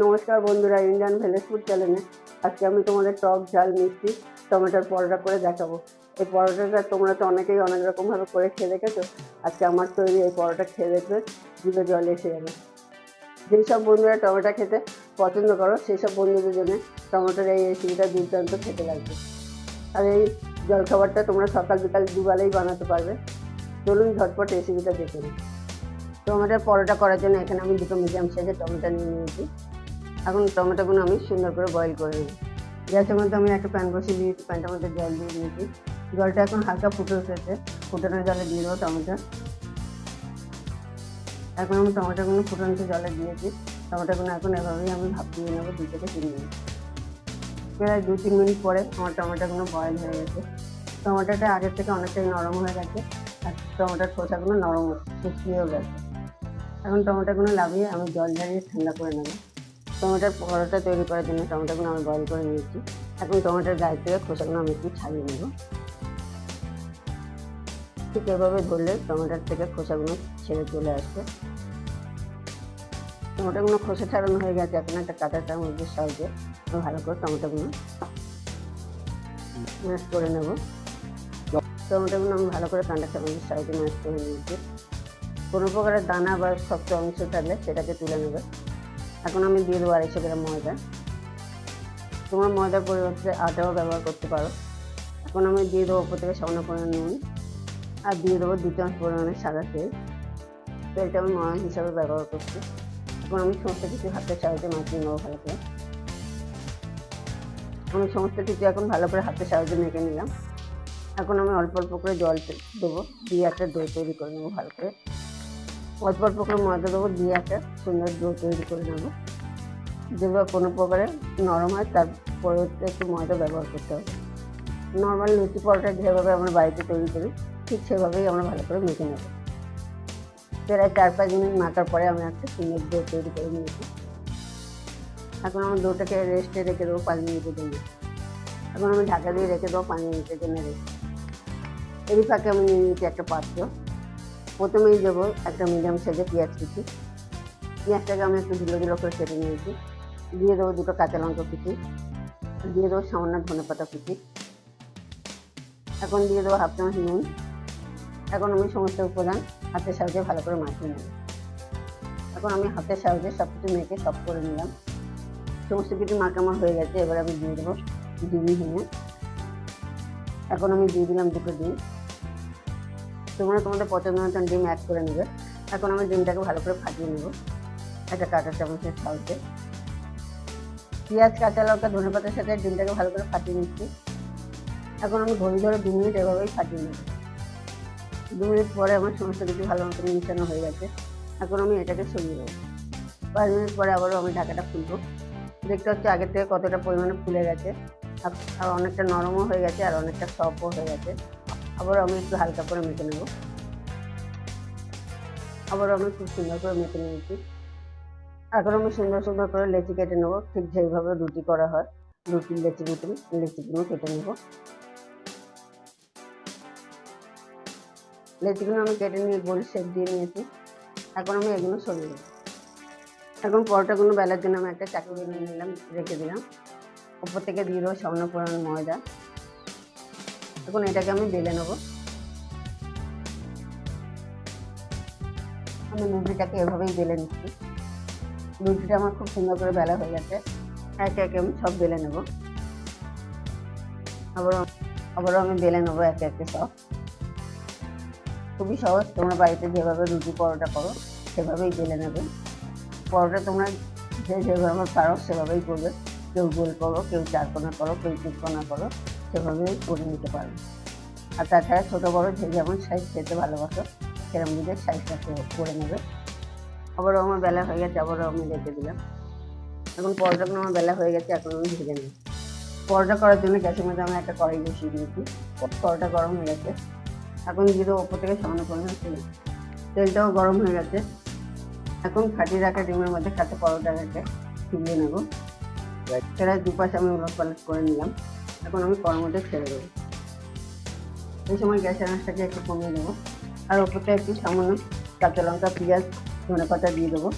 নমস্কার বন্ধুরা, Indian village food চ্যানেলে। আজকে আমি তোমাদের টক ঝাল, মিষ্টি, টমেটোর পরোটা করে দেখাবো। এই পরোটাটা তোমরা তো অনেকেই অনেক রকমভাবে করে খেয়ে দেখেছ। আজকে আমার তৈরি এই পরোটা খেয়ে দেখবে জিভে জল এসে যাবে। যেই সব বন্ধুরা টমেটো খেতে পছন্দ করো সেই সব বন্ধুদের জন্য টমেটোর এই রেসিপিটা দুর্দান্ত খেতে লাগবে। আর এই জলখাবারটা তোমরা সকাল, বিকাল দুবেলাই বানাতে পারবে। চলুন ঝটপট রেসিপিটা দেখে নিই। টমেটোর পরোটা করার জন্য এখানে আমি দুটো মিডিয়াম সাইজের টমেটো নিয়ে নিয়েছি। এখন টমেটোগুলো আমি সুন্দর করে বয়েল করে নেব গ্যাসের মধ্যে আমি একটা প্যান বসিয়ে দিয়েছি প্যানটার মধ্যে জল দিয়ে দিয়েছি। জলটা এখন হালকা ফুটে উঠেছে, ফুটানো জলে দিয়ে দেবো টমেটো। এখন আমি টমেটোগুলো ফুটানো জলে দিয়েছি। টমেটোগুলো এখন এভাবেই আমি ভাপ দিয়ে নেব দু থেকে তিন মিনিট। প্রায় দু তিন মিনিট পরে আমার টমেটোগুলো বয়েল হয়ে গেছে। টমেটোটা আগের থেকে অনেকটাই নরম হয়ে গেছে, আর টমেটোর খোসাগুলো নরম শুকিয়েও গেছে। এখন টমেটোগুলো লাভিয়ে আমি জল ঝারিয়ে ঠান্ডা করে নেব। টমেটোর পরোটা তৈরি করার জন্য টমেটোগুলো আমি বয়েল করে নিয়েছি। এখন টমেটোর গায়ে থেকে খোসাগুলো আমি একটু ছাড়িয়ে নেব। ঠিক এভাবে ধরলে টমেটোর থেকে খোসাগুলো ছেড়ে চলে আসবে। টমেটোগুলো খোসা ছাড়ানো হয়ে গেছে, এখন একটা কাঁচা চামচের সাহায্যে ভালো করে টমেটোগুলো ম্যাশ করে নেব। টমেটোগুলো আমি ভালো করে কাঁটা চামচের সাহায্যে ম্যাশ করে নিয়েছি। কোনো প্রকারের দানা বা শক্ত অংশ থাকলে সেটাকে তুলে নেবে। এখন আমি দিয়ে দেবো আড়াইশো গ্রাম ময়দা। তোমার ময়দার পরিবর্তে আটাও ব্যবহার করতে পারো। এখন আমি দিয়ে দেবো ওপর থেকে সামান্য পরিমাণ নুন আর দিয়ে দেবো দু চামচ পরিমাণে সাদা তেল। তেলটা আমি ময়ন হিসাবে ব্যবহার করছি। এখন আমি সমস্ত কিছু হাতের সাহায্যে মাখিয়ে নেব ভালো করে। আমি সমস্ত কিছু এখন ভালো করে হাতের সাহায্যে মেখে নিলাম। এখন আমি অল্প অল্প করে জল দেবো। দিয়ে একটা দই তৈরি করে নেব ভালো করে। অল্প অল্প করে ময়দা দেবো, দিয়ে একটা সুন্দর ডো তৈরি করে নেব। যেগুলো কোনো প্রকারে নরম হয় তার পরিবর্তে একটু ময়দা ব্যবহার করতে হবে। নর্মাল লুচি পরোটা যেভাবে আমরা বাড়িতে তৈরি করি, ঠিক সেভাবেই আমরা ভালো করে মেখে নেব। প্রায় চার পাঁচ মিনিট মাখার পরে আমি একটা সুন্দর ডো তৈরি করে নিয়েছি। এখন আমার ডোটাকে রেস্টে রেখে দেবো পাঁচ মিনিটের জন্য। এখন আমি ঢাকা দিয়ে রেখে দেবো পাঁচ মিনিটের জন্য রেস্ট। এরই ফাঁকে আমি নিয়ে নিয়েছি একটা পাত্র। প্রথমেই দেবো একটা মিডিয়াম সাইজের পেঁয়াজ কুচি। পেঁয়াজটাকে আমি একটু ধুলো ধুলো করে কেটে নিয়েছি। দিয়ে দেবো দুটো কাঁচা লঙ্কা কুচি। দিয়ে দেবো সামান্য ধনে পাতা কুচি। এখন দিয়ে দেবো হাফ চামচ নুন। এখন আমি সমস্ত উপাদান হাতের সাহায্যে ভালো করে মাখিয়ে নেব। এখন আমি হাতের সাহায্যে সব কিছু মেখে সব করে নিলাম। সমস্ত কিছু মাখামার হয়ে গেছে, এবার আমি দিয়ে দেবো ডিম ভেঙে এখন আমি দিয়ে দিলাম দুটো ডিম। তোমরা তোমাদের পছন্দ মতন ডিম অ্যাড করে নেবে। এখন আমি ডিমটাকে ভালো করে ফাটিয়ে নেব। একটা কাঁটা চামচের সাহায্যে পেঁয়াজ, কাঁচা লঙ্কা, ধনে পাতার সাথে ডিমটাকে ভালো করে ফাটিয়ে নিচ্ছি। এখন আমি ঘড়ি ধরে দু মিনিট এভাবেই ফাটিয়ে নেব। দু মিনিট পরে আমার সমস্ত কিছু ভালো মতন মিশানো হয়ে গেছে। এখন আমি এটাকে সরিয়ে দেবো পাঁচ মিনিট পরে আবারও আমি ঢাকাটা খুলবো। দেখতে হচ্ছে আগের থেকে কতটা পরিমাণে ফুলে গেছে। আর অনেকটা নরমও হয়ে গেছে আর অনেকটা সফটও হয়ে গেছে। আবার আমি একটু হালকা করে মেখে নেব। আবার আমি খুব সুন্দর করে মেখে নিয়েছি। এখন আমি সুন্দর সুন্দর করে লেচি কেটে নেব। ঠিক যেইভাবে রুটি করা হয়, রুটির লেচি মতন লেচিগুলো কেটে নেব। লেচিগুলো আমি কেটে নিয়ে গোল শেপ দিয়ে নিয়েছি। এখন আমি এগুলো সরিয়ে দেবো এখন পরোটাগুলো বেলার জন্য আমি একটা চাকরি নিয়ে নিলাম, রেখে দিলাম। উপর থেকে দিয়ে দেবো সামান্য পরিমাণ ময়দা। এখন এটাকে আমি বেলে নেব। আমি রুটিটাকে এভাবেই বেলে নিচ্ছি। রুটিটা আমার খুব সুন্দর করে বেলা হয়ে গেছে। একে একে আমি সব বেলে নেব। আবারও আবারও আমি বেলে নেব একে একে সব। খুবই সহজ, তোমরা বাড়িতে যেভাবে রুটি পরোটা করো, সেভাবেই বেলে নেবে। পরোটা তোমরা যে যেভাবে পারো সেভাবেই করবে। কেউ গোল করো, কেউ চারকোনা করো, কেউ তিরকোনা করো সেভাবেই করে নিতে পারবে। আর তাছাড়া ছোটো বড়ো যে যেমন সাইজ খেতে ভালোবাসো সেরকম বুঝে সাইজটা করে নেবে। আবারও আমার বেলা হয়ে গেছে, আবারও আমি রেখে দিলাম। এখন পরোটাগুলো আমার বেলা হয়ে গেছে, এখন আমি ভেজে নেব। পরোটা করার জন্য গ্যাসের মধ্যে আমি একটা কড়াই বসিয়ে দিয়েছি। পরোটা গরম হয়ে গেছে। এখন দিয়ে ওপর থেকে সামান্য পরিমাণ তেল। তেলটাও গরম হয়ে গেছে। এখন ফাটিয়ে রাখা ডিমের মধ্যে কাঁচা পরোটাটাকে ফিরিয়ে নেব। সেটা দুপাশে আমি উলট পালট করে নিলাম। এখন আমি কড়ার ছেড়ে দেবো। এই সময় গ্যাসের আঁচটাকে একটু কমিয়ে দেবো। আর ওপরটা একটু সামান্য কাঁচা লঙ্কা, পেঁয়াজ, ধনে পাতা দিয়ে দেবো।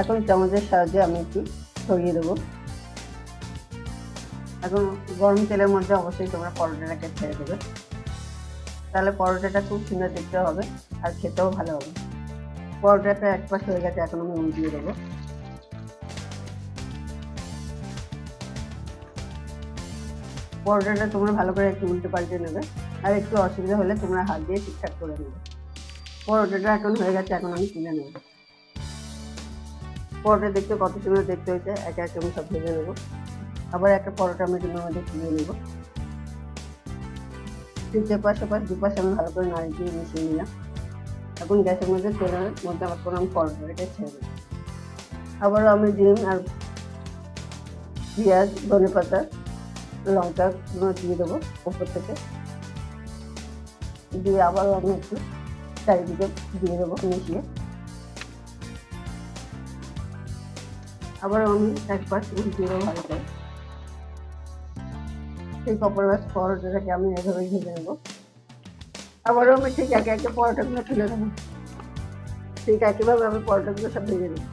এখন চামচের সাহায্যে আমি একটু ছড়িয়ে দেবো। এখন গরম তেলের মধ্যে অবশ্যই তোমরা পরোটাটাকে ছেড়ে দেবে। তাহলে পরোটাটা খুব সুন্দর দেখতে হবে আর খেতেও ভালো হবে। পরোটাটা এক পাশ হয়ে গেছে, এখন আমি উল্টিয়ে দেবো। পরোটাটা তোমরা ভালো করে একটু উল্টে পাল্টে নেবে। আর একটু অসুবিধা হলে তোমরা হাত দিয়ে ঠিকঠাক করে নেবে। পরোটাটা এখন হয়ে গেছে, এখন আমি তুলে নেব। পরোটা দেখতে কত সুন্দর দেখতে হয়েছে, একে একে আমি সব ভেজে নেব। আবার একটা পরোটা আমি ডিমের মধ্যে তুলে নেব। ঠিক এপাশ পাশ দুপাশে আমি ভালো করে নাড়ি দিয়ে মিশিয়ে নিলাম। এখন গ্যাসের মধ্যে তেলের মধ্যে আবার করে আমি পরোটাটাকে ছেড়ে দেবো। আবারও আমি ডিম আর পেঁয়াজ ধনে পাতা লঙ্কা দিয়ে দেবো উপর থেকে। দিয়ে আবারও আমি একটু চারিদিকে দিয়ে দেবো মিশিয়ে। আবারও আমি এক পাশ উল্টিয়ে দেবো ভালো করে সেই কপর ব্যাস পরোটাটাকে আমি এভাবেই ভেজে নেব। আবারও আমি ঠিক একে একে পরোটাগুলো তুলে দেবো ঠিক একইভাবে আমি পরোটাগুলো সব ভেজে নেব।